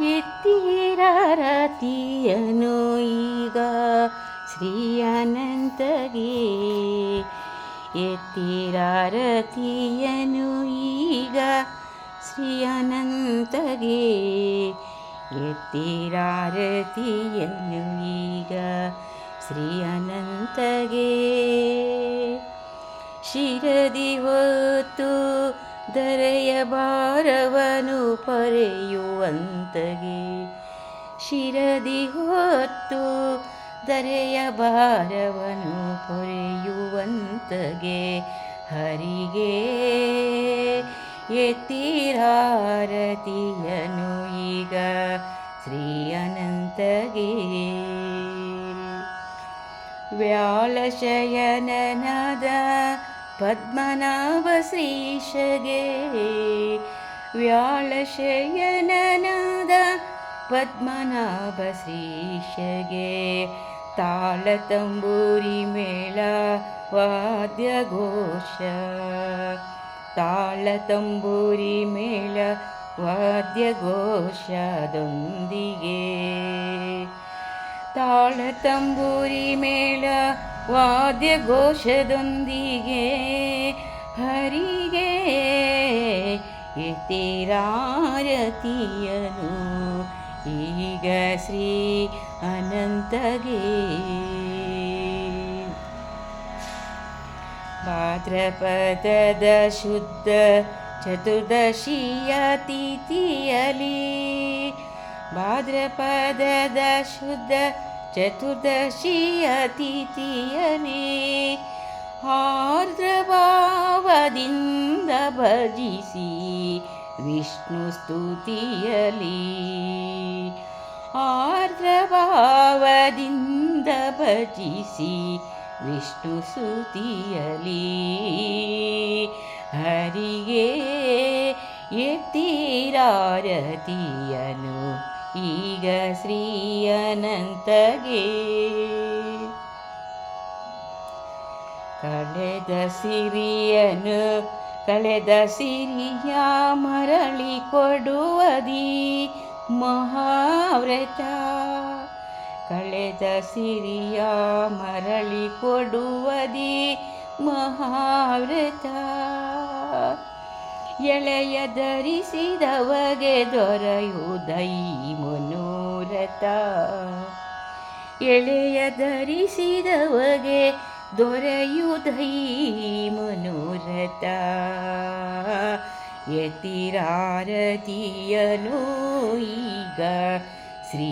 ಎತ್ತೀರತಿಯನು ಈಗ ಶ್ರೀ ಅನಂತಗೆ ಎತ್ತೀರತಿಯನು ಈಗ ಶ್ರೀ ಅನಂತಗೆ ಎತ್ತೀರಾರತಿಯನು ಈಗ ಶ್ರೀ ಅನಂತಗೆ ಶಿರದಿ ಹೊತ್ತು ದರೆಯ ಭಾರವನು ಪರೆಯುವಂತಗೆ ಶಿರದಿ ಹೊತ್ತು ದರೆಯ ಭಾರವನು ಪೊರೆಯುವಂತಗೆ ಹರಿಗೆ ಎತ್ತಿರಾರತಿಯನು ಈಗ ಶ್ರೀ ಅನಂತಗೆ ವ್ಯಾಳಶಯನನದ ಪದ್ಮನಾಭ ಶ್ರೀಶಗೆ ವ್ಯಾಳಶಯನನಾದ ಪದ್ಮನಾಭ ಶ್ರೀಶಗೆ ತಾಳ ತಂಬೂರಿ ಮೇಳ ವಾದ್ಯ ಘೋಷ ತಾಳ ತಂಬೂರಿ ಮೇಳ ವಾದ್ಯ ಘೋಷದೊಂದಿಗೆ ತಾಳ ತಂಬೂರಿ ಮೇಳ ವಾದ್ಯ ಎತ್ತಿರಾರತಿಯನು ಈಗ ಶ್ರೀ ಅನಂತಗೆ ಭಾದ್ರಪದದ ಶುದ್ಧ ಚತುರ್ದಶಿಯ ತಿಥಿಯಲಿ ಭಾದ್ರಪದದ ಶುದ್ಧ ಚತುರ್ದಶಿಯ ತಿಥಿಯಲಿ ಆರ್ದ್ರ ಭಾವದಿಂದ ಭಜಿಸಿ ವಿಷ್ಣು ಸ್ತುತಿಯಲಿ. ಆರ್ದ್ರಭಾವದಿಂದ ಭಜಿಸಿ ವಿಷ್ಣು ಸ್ತುತಿಯಲಿ. ಹರಿಗೆ ಎತ್ತಿರಾರತಿಯನು, ಈಗ ಶ್ರೀ ಅನಂತಗೆ. ಕಳೆದ ಸಿರಿಯನು ಕಳೆದ ಸಿರಿಯ ಮರಳಿ ಕೊಡುವದಿ ಮಹಾವ್ರತ. ಕಳೆದ ಸಿರಿಯ ಮರಳಿ ಕೊಡುವದಿ ಮಹಾವ್ರತ. ಎಳೆಯ ಧರಿಸಿದವಗೆ ದೊರೆಯುವುದೈ ಮನೋರಥ ಎಳೆಯ ಧರಿಸಿದವಗೆ ದೊರೆಯುವುದೈ ಮನೋರಥ ಯತಿರಾರತಿಯನು ಈಗ ಶ್ರೀ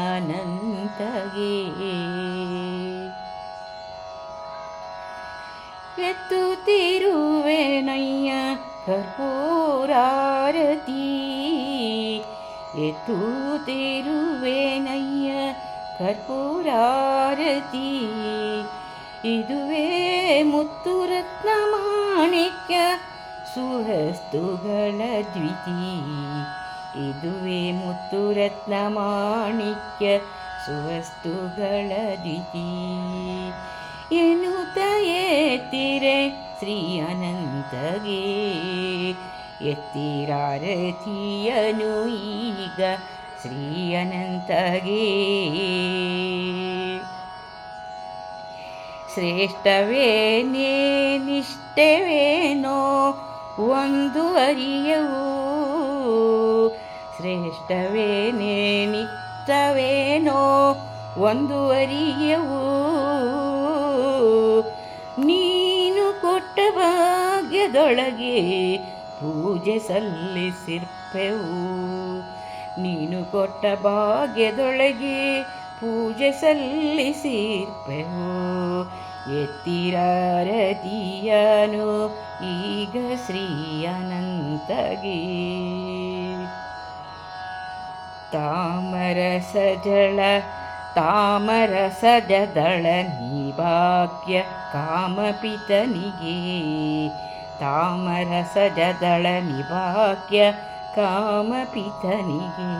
ಅನಂತಗೆ ಎತ್ತುತ್ತಿರುವೆನಯ್ಯ ಕರ್ಪೂರಾರತಿ ಎತ್ತುತ್ತಿರುವೆನಯ್ಯ ಕರ್ಪೂರಾರತಿ ಇದುವೇ ಮುತ್ತು ರತ್ನ ಮಾಣಿಕ್ಯ ಸುಹಸ್ತುಗಳ ದ್ವಿತಿ ಇದುವೇ ಮುತ್ತು ರತ್ನ ಮಾಣಿಕ್ಯ ಸುವಸ್ತುಗಳ ದ್ವಿತಿ ಎನ್ನುತ್ತ ಎತ್ತಿರೆ ಶ್ರೀ ಅನಂತಗೆ ಶ್ರೇಷ್ಠವೇನೇ, ನಿಷ್ಠವೇನೋ ಒಂದು ಅರಿಯವು. ಶ್ರೇಷ್ಠವೇನೇ, ನಿಷ್ಠವೇನೋ ಒಂದು ಅರಿಯವು. ನೀನು ಕೊಟ್ಟ ಭಾಗ್ಯದೊಳಗೆ ಪೂಜೆ ಸಲ್ಲಿಸಿರ್ಪೆವು. ನೀನು ಕೊಟ್ಟ ಭಾಗ್ಯದೊಳಗೆ ಪೂಜೆ ಸಲ್ಲಿಸಿರ್ಪೆವು ಎತ್ತಿರಾರತಿಯನು ಈಗ ಶ್ರೀ ಅನಂತಗೆ ತಾಮರಸಜಳ ತಾಮರಸಜದಳ ನಿಭಾಗ್ಯ ಕಾಮಪಿತನಿಗೆ ತಾಮರಸಜದಳ ನಿಭಾಗ್ಯ ಕಾಮಪಿತನಿಗೆ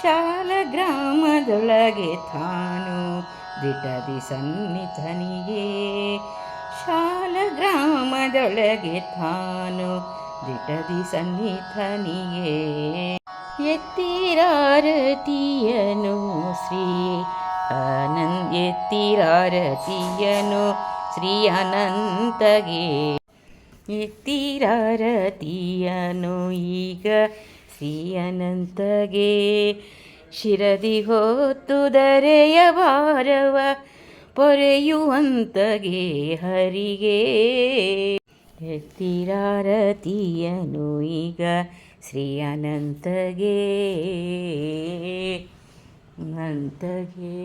ಶಾಲ ಗ್ರಾಮದೊಳಗೆ ತಾನು ದಿಟದಿ ಸನ್ನಿಧನಿಗೆ ಶಾಲ ಗ್ರಾಮದೊಳಗೆ ತಾನು ದಿಟದಿ ಸನ್ನಿಧನಿಗೆ ಎತ್ತಿರಾರತಿಯನು ಶ್ರೀ ಅನಂತ ಎತ್ತಿರಾರತಿಯನು ಶ್ರೀ ಅನಂತಗೆ ಎತ್ತಿರಾರತಿಯನು ಈಗ ಶ್ರೀ ಅನಂತಗೆ ಶಿರದಿ ಹೊತ್ತು ದರೆಯ ಭಾರವ ಪೊರೆಯುವಂತಗೆ ಹರಿಗೆ. ಎತ್ತಿರಾರತಿಯನು ಈಗ ಶ್ರೀ ಅನಂತಗೆ ಅನಂತಗೆ.